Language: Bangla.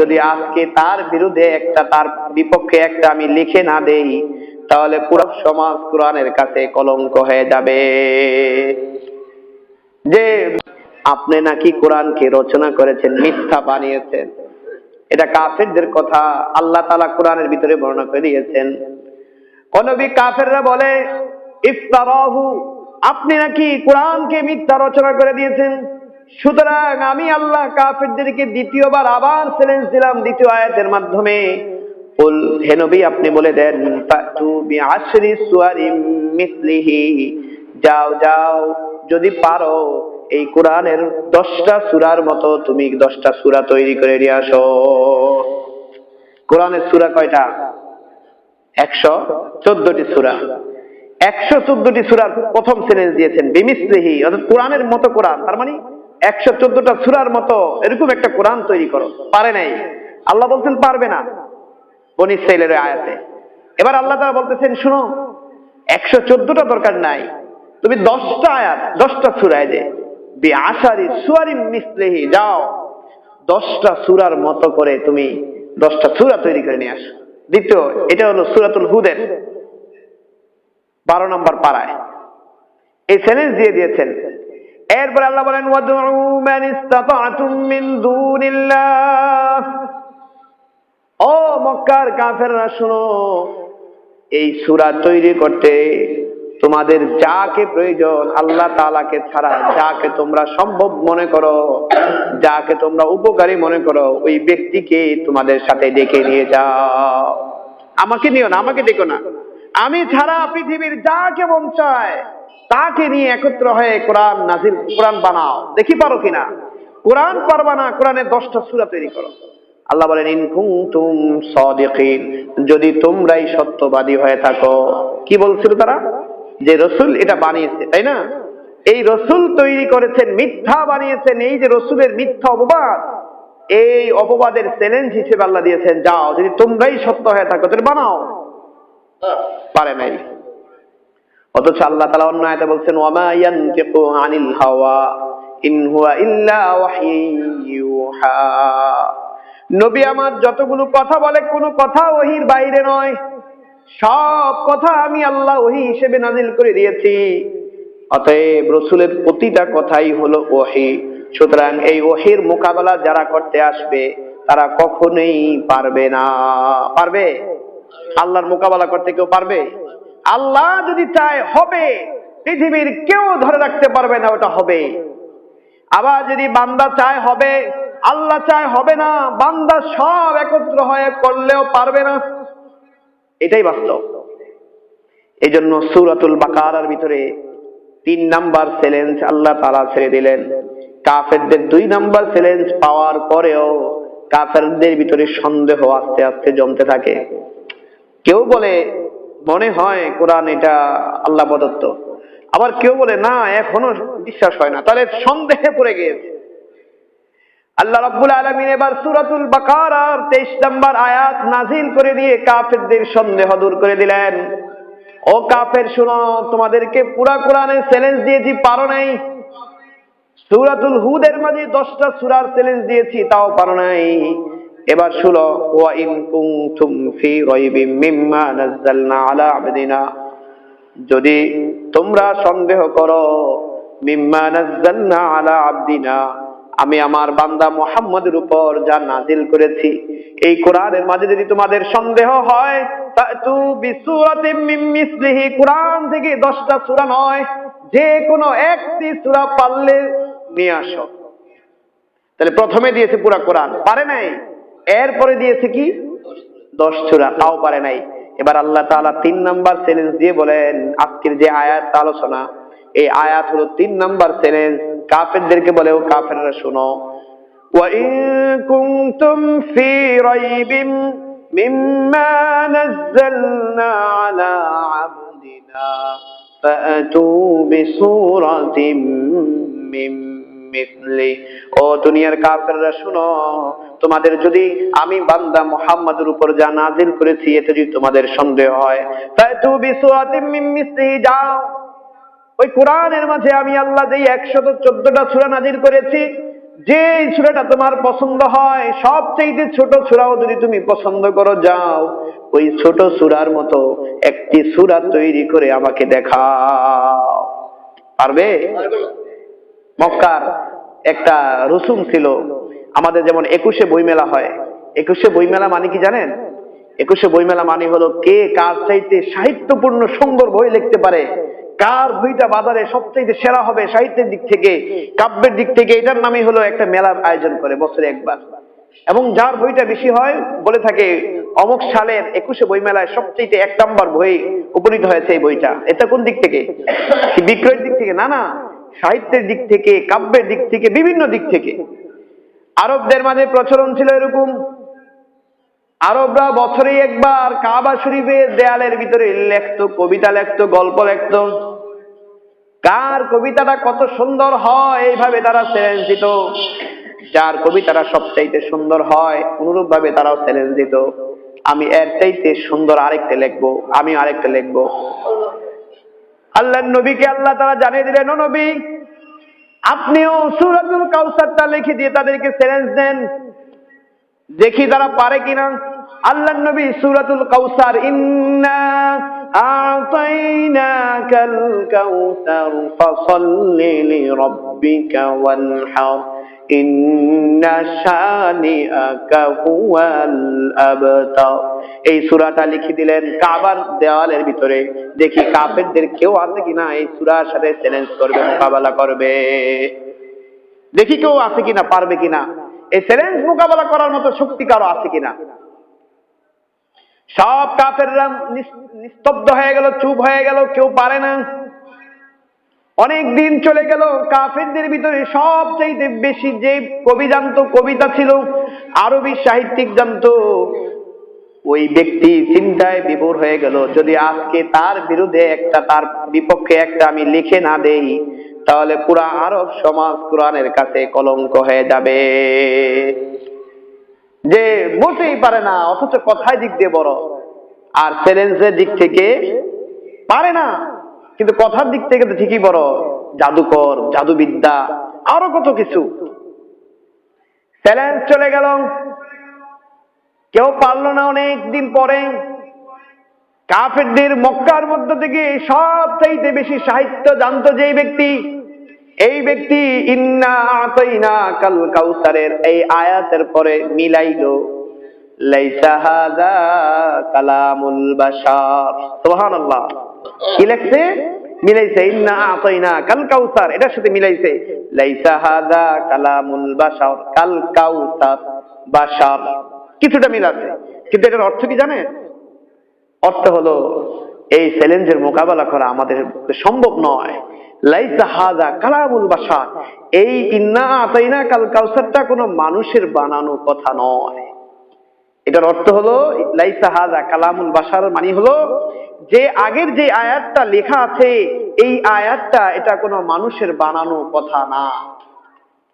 যদি আজকে তার বিরুদ্ধে একটা, তার বিপক্ষে একটা আমি লিখে না দেই, তাহলে পুরো সমাজ কোরআনের কাছে কলঙ্ক হয়ে যাবে। যে আপনি নাকি কোরআনকে রচনা করেছেন, মিথ্যা বানিয়েছেন, এটা কাফেরদের কথা, আল্লাহ তালা কোরআনের ভিতরে বর্ণনা করে দিয়েছেন। অনবী কাফেররা বলে, ইফতারাহু, আপনি নাকি কোরআনকে মিথ্যা রচনা করে দিয়েছেন? সুতরাং আমি আল্লাহ কাফেরদেরকে দ্বিতীয়বার আবার চ্যালেঞ্জ দিলাম দ্বিতীয় আয়াতের মাধ্যমে। আপনি বলে দেন মিসলিহি। যাও যাও, যদি পারো, এই কোরআনের দশটা সুরার মতো তুমি দশটা সুরা তৈরি করে নিয়ে আসো। কোরআনের সুরা কয়টা? একশো চোদ্দটি সুরা। একশো চোদ্দটি সুরার প্রথম চ্যালেঞ্জ দিয়েছেন, বিমিসলিহি। অর্থাৎ কোরআনের মতো কোরআন, তার মানে একশো চোদ্দটা সুরার মতো এরকম একটা কোরআন তৈরি করো। পারে নাই। আল্লাহ বলছেন পারবে না বনি ইসরাইলের আয়াতে। এবার আল্লাহ তারা বলতেছেন, শুনো, একশো চোদ্দটা দরকার নাই। তুমি দশটা আয়াত, দশটা সুরায় যে বি আশারি সুয়ারি মিসলেহি, যাও। দশটা সুরার মতো করে তুমি দশটা সুরা তৈরি করে নিয়ে আসো। দ্বিতীয়, এটা হলো সুরাতুল হুদের বারো নম্বর পাড়ায় এই চ্যালেঞ্জ দিয়ে দিয়েছেন এরপর আল্লাহ বলেন ওয়াদউ মান মিন দুনিল্লাহ। ও মক্কার কাফেররা, শুনো, এই সূরা তৈরি করতে তোমাদের যাকে প্রয়োজন, আল্লাহ তাআলাকে ছাড়া যাকে তোমরা সম্ভব মনে করো, যাকে তোমরা উপকারী মনে করো, ওই ব্যক্তিকে তোমাদের সাথে ডেকে নিয়ে যাও। আমাকে নিও না, আমাকে ডেকো না। আমি ছাড়া পৃথিবীর যাকে মন চায় তাকে নিয়ে একত্র হয়ে কোরআন নাজির কোরআন বানাও। দেখি পারো কিনা? কোরআন পারবা না কোরআনের দশটা সুরা তৈরি করো। আল্লাহ বলেন, ইন কুনতুম সাদিকিন। যদি তোমরাই সত্যবাদী হয়ে থাকো, কি বলছিল তারা? যে রসুল এটা বানিয়েছে, তাই না? এই রসুল তৈরি করেছেন, মিথ্যা বানিয়েছেন, এই যে রসুলের মিথ্যা অপবাদ, এই অপবাদের চ্যালেঞ্জ হিসেবে আল্লাহ দিয়েছেন, যাও, যদি তোমরাই সত্য হয়ে থাকো, তাহলে বানাও। পারে নাই। অথচ আল্লাহ তালা অন্য আয়তা বলছেন আনিল হাওয়া নবী আমার যতগুলো কথা বলে, কোনো কথা ওহির বাইরে নয়। সব কথা আমি আল্লাহ ওহি হিসেবে নাজিল করে দিয়েছি। অতএব রসুলের প্রতিটা কথাই হলো ওহি। সুতরাং এই ওহির মোকাবেলা যারা করতে আসবে, তারা কখনোই পারবে না। পারবে? আল্লাহর মোকাবেলা করতে কেউ পারবে? আল্লাহ যদি চায় হবে, পৃথিবীর কেউ ধরে রাখতে পারবে না, ওটা হবে। আবার যদি বান্দা চায় হবে, আল্লাহ চায় হবে না, বান্দা সব একত্র হয়ে করলেও পারবে না। এটাই বাস্তব। এই জন্য সুরাতুল বাকারার ভিতরে তিন নাম্বার চ্যালেঞ্জ আল্লাহ তালা ছেড়ে দিলেন। কাফেরদের দুই নাম্বার চ্যালেঞ্জ পাওয়ার পরেও কাফেরদের ভিতরে সন্দেহ আস্তে আস্তে জমতে থাকে। কেউ বলে মনে হয় কোরআন এটা আল্লাহ প্রদত্ত। আবার কেউ বলে, না, এখনও বিশ্বাস হয় না। তাহলে সন্দেহে পড়ে গিয়েছে। আল্লাহ রাব্বুল আলামিন এবার সূরাতুল বাকারার 23 নম্বর আয়াত নাজিল করে দিয়ে কাফেরদের সন্দেহ দূর করে দিলেন। ও কাফের, শুনো, তোমাদেরকে পুরা কোরআনে চ্যালেঞ্জ দিয়েছি, পারো নাই। সূরাতুল হুদের মাঝে 10টা সূরার চ্যালেঞ্জ দিয়েছি, তাও পারো নাই। এবার শুনো, ওয়া ইন কুনতুম ফি মিম্মা নাযালনা আলা আবদিনা। যদি তোমরা সন্দেহ করো, মিম্মা নাযালনা আলা আবদিনা, আমি আমার বান্দা মোহাম্মদের উপর যা নাজিল করেছি, এই কোরআনের মাঝে যদি তোমাদের সন্দেহ হয় কোরআন থেকে 10টা সূরা নয় যে কোনো একটি পারলে নিয়ে আসো। তাহলে প্রথমে দিয়েছে পুরা কোরআন, পারে নাই? এরপরে দিয়েছে কি দশ সূরা তাও পারে নাই এবার আল্লাহ তাআলা তিন নাম্বার চ্যালেঞ্জ দিয়ে বলেন আজকের যে আয়াত আলোচনা এই আয়াত হলো তিন নাম্বার চ্যালেঞ্জ কাফেরদেরকে বলে ও কাফেররা শোনো وَإِن كُنتُمْ فِي رَيْبٍ مِّمَّا نَزَّلْنَا عَلَى عَبْدِنَا فَأْتُوا بِسُورَةٍ مِّن ও দুনিয়ার কাফেররা, শুনো, তোমাদের যদি আমি বান্দা মুহাম্মাদের উপর যা নাজিল করেছি, এতে যদি তোমাদের সন্দেহ হয় বিসুরাতিম মিন মিসলিহি, যাও। ওই কোরআনের মাঝে আমি আল্লাহ একশত চোদ্দটা নাজিল করেছি যে সুরাটা তোমার পছন্দ হয়, সবচেয়ে ছোট সুরাও যদি তুমি পছন্দ করো, যাও। ওই ছোট সুরার মতো একটি সুরা তৈরি করে আমাকে দেখাও। পারবে? মক্কার একটা রসুম ছিল। আমাদের যেমন একুশে বইমেলা হয়। একুশে বইমেলা মানে কি জানেন? একুশে বইমেলা মানে হলো কে কার চাইতে সাহিত্যপূর্ণ সুন্দর বই লিখতে পারে, কার বইটা বাজারে সবচাইতে সেরা হবে সাহিত্যের দিক থেকে, কাব্যের দিক থেকে, এটার নামই হলো একটা মেলার আয়োজন করে বছরে একবার। এবং যার বইটা বেশি হয়, বলে থাকে অমুক সালের একুশে বইমেলায় সবচেয়ে এক নম্বর বই উপনীত হয়েছে এই বইটা। এটা কোন দিক থেকে? বিক্রয়ের দিক থেকে? না না। সাহিত্যের দিক থেকে, কাব্যের দিক থেকে, বিভিন্ন দিক থেকে। আরবদের মাঝে প্রচলন ছিল এরকম। আরবরা বছরে একবার কাবা শরীফের দেয়ালের ভিতরে লেখতো, কবিতা লেখতো, গল্প লিখতো। কার কবিতাটা কত সুন্দর হয়, এইভাবে তারা চ্যালেঞ্জ দিত যার কবিতাটা সবচাইতে সুন্দর হয় অনুরূপ ভাবে তারাও চ্যালেঞ্জ দিত আমি এর চাইতে সুন্দর আরেকটা লিখব, আমি আরেকটা লিখব। আল্লাহ নবীকে আল্লাহ তারা জানিয়ে দিলেন, "ও নবী, আপনিও সুরাতুল কাউসারটা লিখে দিয়ে তাদেরকে চ্যালেঞ্জ দেন। দেখি তারা পারে কিনা। আল্লাহ নবী সুরাতুল কাউসার ইন্না আতাইনাকাল ওয়ানহার এই সূরাটা লিখে দিলেন কাবার দেওয়ালের ভিতরে। দেখি কাফেরদের কেউ আছে কিনা এই সূরার সাথে চ্যালেঞ্জ করবে, মোকাবেলা করবে। দেখি কেউ আছে কিনা, পারবে কিনা। এই চ্যালেঞ্জ মোকাবেলা করার মতো শক্তি কারও আছে কিনা? সব কাফেররা নিস্তব্ধ হয়ে গেল, চুপ হয়ে গেল, কেউ পারে না। অনেক দিন চলে গেল, কাফেরদের ভিতরে সবচেয়ে বেশি যে কবি জানতো, কবিতা ছিল, আরবি সাহিত্যিক জানতো, ওই ব্যক্তি চিন্তায় বিভোর হয়ে গেল, যদি আজকে তার বিরুদ্ধে একটা, তার বিপক্ষে একটা আমি লিখে না দেই, তাহলে পুরা আরব সমাজ কোরআনের কাছে কলঙ্ক হয়ে যাবে। যে মোটেই পারে না, অথচ কথায় দিক দিয়ে বড়, আর চ্যালেঞ্জের দিক থেকে পারে না। কিন্তু কথার দিক থেকে তো ঠিকই বড় জাদুকর, জাদুবিদ্যা, আরও কত কিছু। চ্যালেঞ্জ চলে গেল। কেউ পারল না অনেক দিন পরে। কাফেরদের মক্কার মধ্য থেকে সব চাইতে বেশি সাহিত্য জানতো যেই ব্যক্তি, এই ব্যক্তি ইন্না আতাইনা কাল কাউসারের এই আয়াতের পরে মিলাইলো। লাইসা হাযা কালামুল বাশার। সুবহানাল্লাহ। কি মিলাইছে, ইন্না আতাইনা কাল কাউসার। এটার সাথে মিলাইছে, লাইসা হাযা কালামুল বাশার। কাল কাউসার, বাশার। কিছুটা মিল আছে, কিন্তু এটার অর্থ কি জানেন? অর্থ হলো, এই চ্যালেঞ্জের মোকাবেলা করা আমাদের সম্ভব নয়। লাইসা হাজা কালামুল বাসা এই ইন্না আতাইনা কাল কাউসারটা কোনো মানুষের বানানো কথা নয়। এটার অর্থ হলো, লাইসা হাজা কালামুল বাসার মানে হলো যে আগের যে আয়াতটা লেখা আছে এই আয়াতটা এটা কোনো মানুষের বানানো কথা না।